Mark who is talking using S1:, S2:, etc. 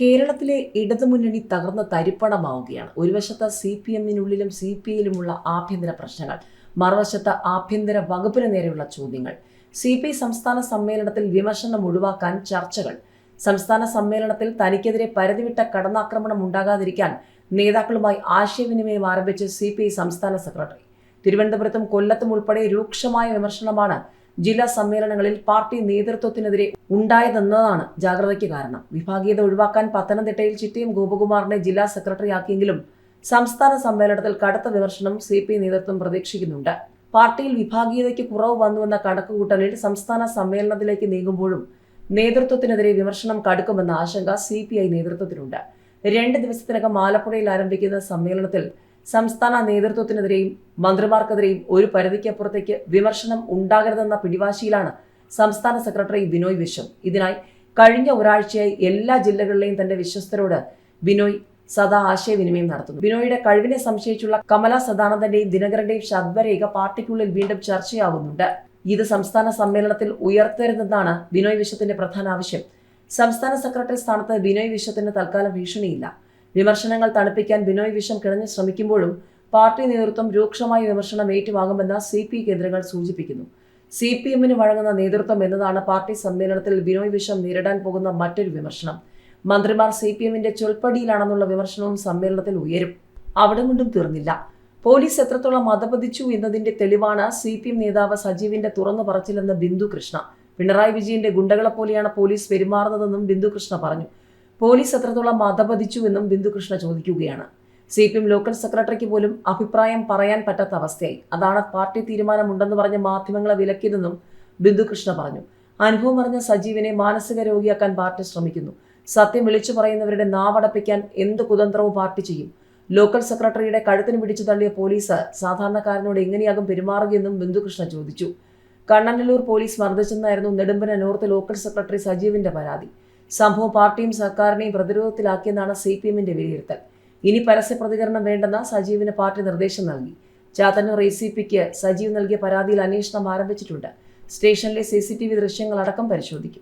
S1: കേരളത്തിലെ ഇടതുമുന്നണി തകർന്ന തരിപ്പണമാവുകയാണ്. ഒരു വശത്ത് സി പി എമ്മിനുള്ളിലും സി പി ഐയിലുമുള്ള ആഭ്യന്തര പ്രശ്നങ്ങൾ മറുവശത്ത് ആഭ്യന്തര വകുപ്പിന് നേരെയുള്ള ചോദ്യങ്ങൾ. സി പി ഐ സംസ്ഥാന സമ്മേളനത്തിൽ വിമർശനം ഒഴിവാക്കാൻ ചർച്ചകൾ. സംസ്ഥാന സമ്മേളനത്തിൽ തനിക്കെതിരെ പരിധിവിട്ട കടന്നാക്രമണം ഉണ്ടാകാതിരിക്കാൻ നേതാക്കളുമായി ആശയവിനിമയം ആരംഭിച്ച് സി സംസ്ഥാന സെക്രട്ടറി. തിരുവനന്തപുരത്തും കൊല്ലത്തും ഉൾപ്പെടെ രൂക്ഷമായ വിമർശനമാണ് ജില്ലാ സമ്മേളനങ്ങളിൽ പാർട്ടി നേതൃത്വത്തിനെതിരെ ഉണ്ടായതെന്നതാണ് ജാഗ്രതയ്ക്ക് കാരണം. വിഭാഗീയത ഒഴിവാക്കാൻ പത്തനംതിട്ടയിൽ ചിറ്റയും ഗോപകുമാറിനെ ജില്ലാ സെക്രട്ടറിയാക്കിയെങ്കിലും സംസ്ഥാന സമ്മേളനത്തിൽ കടുത്ത വിമർശനം സി പി നേതൃത്വം പ്രതീക്ഷിക്കുന്നുണ്ട്. പാർട്ടിയിൽ വിഭാഗീയതയ്ക്ക് കുറവ് വന്നുവെന്ന കണക്കുകൂട്ടലിൽ സംസ്ഥാന സമ്മേളനത്തിലേക്ക് നീങ്ങുമ്പോഴും നേതൃത്വത്തിനെതിരെ വിമർശനം കടുക്കുമെന്ന ആശങ്ക സി പി ഐ നേതൃത്വത്തിനുണ്ട് രണ്ട് ദിവസത്തിനകം ആലപ്പുഴയിൽ ആരംഭിക്കുന്ന സമ്മേളനത്തിൽ സംസ്ഥാന നേതൃത്വത്തിനെതിരെയും മന്ത്രിമാർക്കെതിരെയും ഒരു പരിധിക്കപ്പുറത്തേക്ക് വിമർശനം ഉണ്ടാകരുതെന്ന പിടിവാശിയിലാണ് സംസ്ഥാന സെക്രട്ടറി ബിനോയ് വിശ്വം. ഇതിനായി കഴിഞ്ഞ ഒരാഴ്ചയായി എല്ലാ ജില്ലകളിലെയും തന്റെ വിശ്വസ്തരോട് ബിനോയ് സദാ ആശയവിനിമയം നടത്തുന്നു. ബിനോയുടെ കഴിവിനെ സംശയിച്ചുള്ള കമല സദാനന്ദന്റെയും ദിനകരന്റെയും ശബ്ദരേഖ പാർട്ടിക്കുള്ളിൽ വീണ്ടും ചർച്ചയാവുന്നുണ്ട്. ഇത് സംസ്ഥാന സമ്മേളനത്തിൽ ഉയർത്തരുതെന്നാണ് ബിനോയ് വിശ്വത്തിന്റെ പ്രധാന ആവശ്യം. സംസ്ഥാന സെക്രട്ടറി സ്ഥാനത്ത് ബിനോയ് വിശ്വത്തിന് തൽക്കാലം ഭീഷണിയില്ല. വിമർശനങ്ങൾ തണുപ്പിക്കാൻ ബിനോയ് വിഷം കിണഞ്ഞ് ശ്രമിക്കുമ്പോഴും പാർട്ടി നേതൃത്വം രൂക്ഷമായ വിമർശനം ഏറ്റുവാങ്ങുമെന്ന് സി പി കേന്ദ്രങ്ങൾ സൂചിപ്പിക്കുന്നു. സി പി എമ്മിന് വഴങ്ങുന്ന നേതൃത്വം എന്നതാണ് പാർട്ടി സമ്മേളനത്തിൽ ബിനോയ് വിഷം നേരിടാൻ പോകുന്ന മറ്റൊരു വിമർശനം. മന്ത്രിമാർ സി പി എമ്മിന്റെ ചൊൽപ്പടിയിലാണെന്നുള്ള വിമർശനവും സമ്മേളനത്തിൽ ഉയരും. അവിടെ കൊണ്ടും തീർന്നില്ല. പോലീസ് എത്രത്തോളം മതപതിച്ചു എന്നതിന്റെ തെളിവാണ് സി പി എം നേതാവ് സജീവിന്റെ തുറന്നു പറച്ചിലെന്ന് ബിന്ദു കൃഷ്ണ. പിണറായി വിജയന്റെ ഗുണ്ടകളെ പോലെയാണ് പോലീസ് പെരുമാറുന്നതെന്നും ബിന്ദു കൃഷ്ണ പറഞ്ഞു. പോലീസ് എത്രത്തോളം മതപതിച്ചു എന്നും ബിന്ദുകൃഷ്ണ ചോദിക്കുകയാണ്. സി പി എം ലോക്കൽ സെക്രട്ടറിക്ക് പോലും അഭിപ്രായം പറയാൻ പറ്റാത്ത അവസ്ഥയായി. അതാണ് പാർട്ടി തീരുമാനമുണ്ടെന്ന് പറഞ്ഞ് മാധ്യമങ്ങളെ വിലക്കിയതെന്നും ബിന്ദുകൃഷ്ണ പറഞ്ഞു. അനുഭവം അറിഞ്ഞ സജീവിനെ മാനസിക രോഗിയാക്കാൻ പാർട്ടി ശ്രമിക്കുന്നു. സത്യം വിളിച്ചു പറയുന്നവരുടെ നാവടപ്പിക്കാൻ എന്ത് കുതന്ത്രവും പാർട്ടി ചെയ്യും? ലോക്കൽ സെക്രട്ടറിയുടെ കഴുത്തിന് പിടിച്ചു തള്ളിയ പോലീസ് സാധാരണക്കാരനോട് എങ്ങനെയാകും പെരുമാറുകയെന്നും ബിന്ദുകൃഷ്ണ ചോദിച്ചു. കണ്ണനല്ലൂർ പോലീസ് മർദ്ദിച്ചെന്നായിരുന്നു നെടുമ്പന നോർത്ത് ലോക്കൽ സെക്രട്ടറി സജീവിന്റെ പരാതി. സംഭവം പാർട്ടിയും സർക്കാരിനെയും പ്രതിരോധത്തിലാക്കിയെന്നാണ് സി പി എമ്മിന്റെ വിലയിരുത്തൽ. ഇനി പരസ്യ പ്രതികരണം വേണ്ടെന്ന് സജീവിന് പാർട്ടി നിർദ്ദേശം നൽകി. ചാത്തന്നൂർ എ സി പിക്ക് സജീവ് നൽകിയ പരാതിയിൽ അന്വേഷണം ആരംഭിച്ചിട്ടുണ്ട്. സ്റ്റേഷനിലെ സി സി ടി വി ദൃശ്യങ്ങളടക്കം പരിശോധിക്കും.